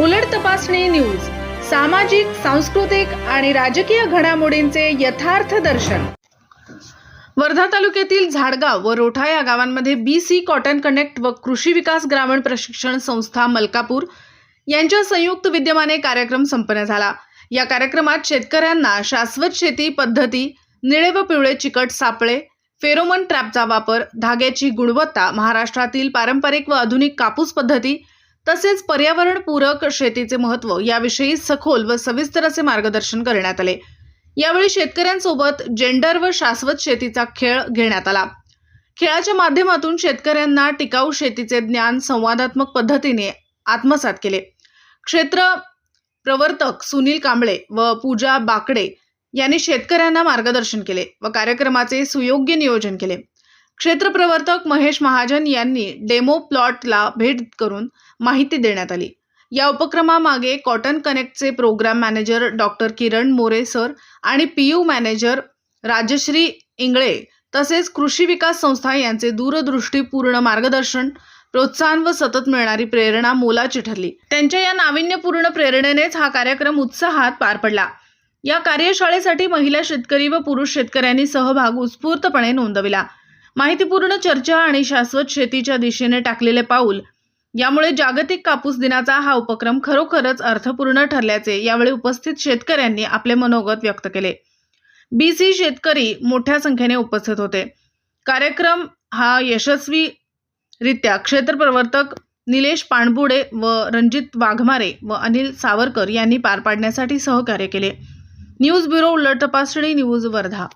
उलट तपासणी न्यूज सामाजिक सांस्कृतिक आणि राजकीय घडामोडींचे यथार्थ दर्शन. वर्धा तालुक्यातील झाडगाव व रोठा या गावांमध्ये बी सी कॉटन कनेक्ट व कृषी विकास ग्रामीण प्रशिक्षण संस्था मलकापूर यांच्या संयुक्त विद्यमाने कार्यक्रम संपन्न झाला. या कार्यक्रमात शेतकऱ्यांना शाश्वत शेती पद्धती निळे व पिवळे चिकट सापळे फेरोमन ट्रॅपचा वापर धाग्याची गुणवत्ता महाराष्ट्रातील पारंपरिक व आधुनिक कापूस पद्धती तसेच पर्यावरणपूरक शेतीचे महत्त्व याविषयी सखोल व सविस्तर असे मार्गदर्शन करण्यात आले. यावेळी शेतकऱ्यांसोबत जेंडर व शाश्वत शेतीचा खेळ घेण्यात आला. खेळाच्या माध्यमातून शेतकऱ्यांना टिकाऊ शेतीचे ज्ञान संवादात्मक पद्धतीने आत्मसात केले. क्षेत्र प्रवर्तक सुनील कांबळे व पूजा बाकडे यांनी शेतकऱ्यांना मार्गदर्शन केले व कार्यक्रमाचे सुयोग्य नियोजन केले. क्षेत्र प्रवर्तक महेश महाजन यांनी डेमो प्लॉटला भेट करून माहिती देण्यात आली. या उपक्रमामागे cotton कनेक्टचे program manager doctor Kiran More sir आणि P U manager Rajshri Ingale तसेच कृषी विकास संस्था यांचे दूरदृष्टीपूर्ण मार्गदर्शन प्रोत्साहन व सतत मिळणारी प्रेरणा मोलाची ठरली. त्यांच्या या नाविन्यपूर्ण प्रेरणेनेच हा कार्यक्रम उत्साहात पार पडला. या कार्यशाळेसाठी महिला शेतकरी व पुरुष शेतकऱ्यांनी सहभाग उत्स्फूर्तपणे नोंदविला. माहितीपूर्ण चर्चा आणि शाश्वत शेतीच्या दिशेने टाकलेले पाऊल. यामुळे जागतिक कापूस दिनाचा हा उपक्रम खरोखरच अर्थपूर्ण ठरल्याचे यावेळी उपस्थित शेतकऱ्यांनी आपले मनोगत व्यक्त केले. बी सी शेतकरी मोठ्या संख्येने उपस्थित होते. कार्यक्रम हा यशस्वीरित्या क्षेत्र प्रवर्तक निलेश पाणबुडे व रणजित वाघमारे व अनिल सावरकर यांनी पार पाडण्यासाठी सहकार्य केले. न्यूज ब्युरो उलट तपासणी न्यूज वर्धा.